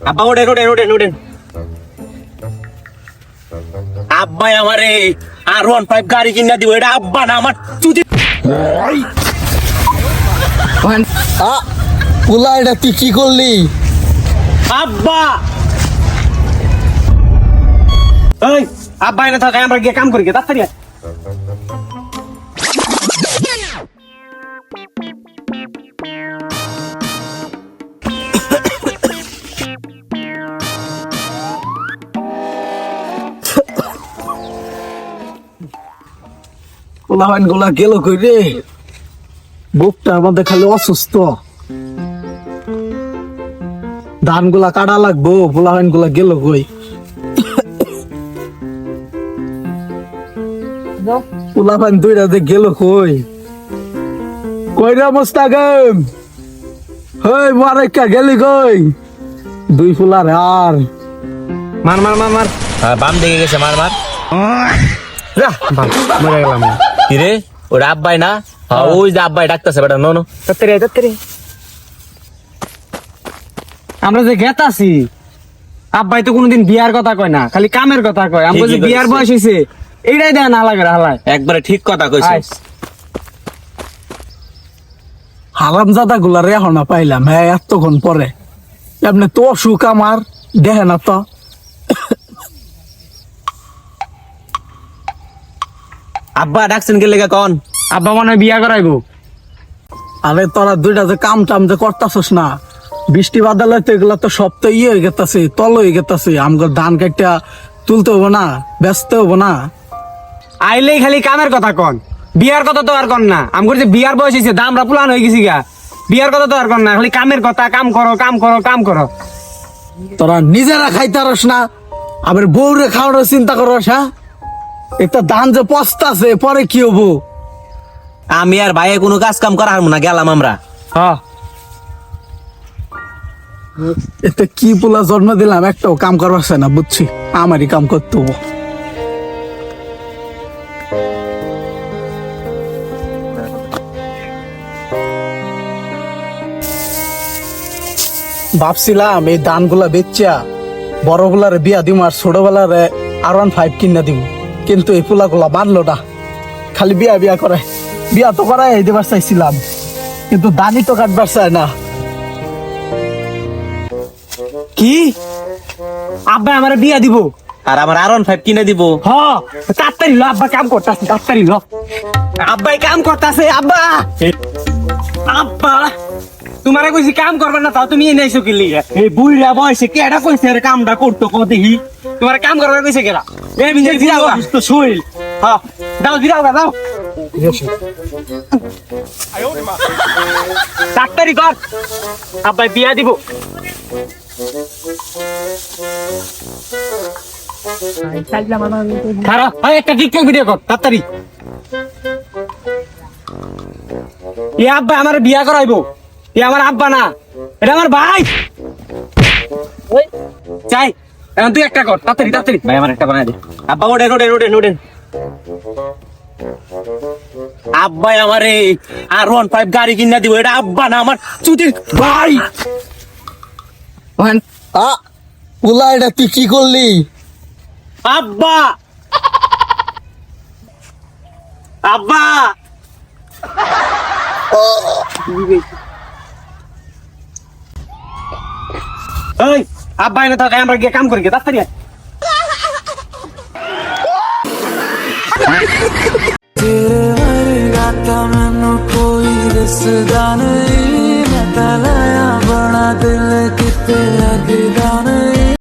আব্বা ওঠেন ওঠেন ওঠেন ওঠেন আব্বাই আমারে আর ওয়ান ফাইভ গাড়ি কিনা দিব এটা আব্বা না আমার চুদি পুলা এটা তুই কি করলি? আব্বা! ওই আব্বা এনে থাকে আমরা গিয়ে কাম করি গে তাড়াতাড়ি আয়। পোলাহানগুলা গেল কই রে? বুকটার মধ্যে খালি অসুস্থ। ধানগুলা কাটা লাগবো পোলাহানগুলা গেল কই? পোলাহান দুইটা যে গেল কই? কই রে মোস্তাগম হই মারেকা গেলি কই? দুই ফুলার আর মার মার মার মার। হ্যাঁ বাম দিকে গেছে মার মার। যা, বাল, মরে গেলাম। না। কি রে আব্বাই না? হ্যাঁ। ওই যে আব্বাই ডাকতেছে বেটা নো নো। তাড়াতাড়ি আয়, আমরা যে গেতাছি আব্বাই তো কোনোদিন বিয়ার কথা কয় না খালি কামের কথা কয়। আমরা যে বিয়ার বয়স হয়েছে এইটাই দেয় না লাগে হালায়। একবারে ঠিক কথা কইছিস হারামজাদা গুলা রে হনা পাইলাম হ্যাঁ এতক্ষণ পরে। এমনি তো অসুখ আমার দেখে না তো। আব্বা ডাকছেন গেলে কন। আব্বা মনে হয় বিয়া করাইবো। আরে তোরা দুইটা যে কাম টাম যে করতাছস না বৃষ্টি বাদল তো এগুলা তো সব তো ইয়ে হয়ে গেতাছে তল হয়ে গেতাছে। আমগর ধান কাটটা তুলতে হব না ব্যস্ত হব না। আইলেই খালি কামের কথা কন। বিয়ার কথা তো আর কন না। আমগর যে বিয়ার বয়স হয়েছে দামরা পুলান হয়ে গেছি গা। বিয়ার কথা তো আর কন না খালি কামের কথা কাম করো কাম করো কাম করো। তোরা নিজেরা খাইতারস না আবার বউরে খাওয়ানোর চিন্তা করস হ্যাঁ? একটা ধান যে পস্তাছে পরে কি হব? আমি আর ভাইয়ে কোনো কাজ কাম করা হারমু না গেলাম আমরা। হ্যাঁ। এতে কি পোলা জন্ম দিলাম একটাও কাম করবার না বুঝছি। আমারই কাম করতে হব। ভাবছিলাম এই ধানগুলা বেচা বড়গুলার বিয়া দিম আর ছোটবেলার আর ওয়ান ফাইভ কিনা দিব কিন্তু এই পোলাগুলা বানলো না। খালি বিয়া বিয়া করে। বিয়া তো করাই দিবার চাইছিলাম। কিন্তু দানি তো কাটবার চায় না। কি? আব্বা আমার বিয়া দিব। আর আমার আর ফাইভ কিনে দিব। হ তাড়াতাড়ি ল আব্বা কাম করতাছে তাড়াতাড়ি ল। আব্বাই কাম করতাছে আব্বা। আব্বা তোমারে কইছি কাম করবে না তাও তুমি এনে আইছো কি লিগা? এই বুইরা বয়সে কেডা কইছে রে কামটা করতো কো দেখি? তোমারে কাম করবে কইছে কেডা? এ বিজে দিরাও তো শুইল হ্যাঁ দাও দিরাও দাও তাড়াতাড়ি কর। আব্বাই বিয়া দিব। খারা হয় একটা টিকটক ভিডিও কর তাড়াতাড়ি এ আব্বা আমার বিয়া করাইবো। এ আমার আব্বা না। এটা আমার ভাই। ওই, চাই এখন তুই একটা কর তাড়াতাড়ি তাড়াতাড়ি। ভাই আমার একটা বানাই দে। আব্বা ওঠেন ওঠেন ওঠেন ওঠেন। আব্বাই আমারে আর ওয়ান ফাইভ গাড়ি কিনা দিব এটা আব্বা না আমার চুদির ভাই। আ পোলা এটা তুই কি করলি? আব্বা! আব্বা! ওই আব্বাই না থাকায় আমরা গিয়ে কাম করি গিয়ে তাড়াতাড়ি बना दिल कितने लगदा नहीं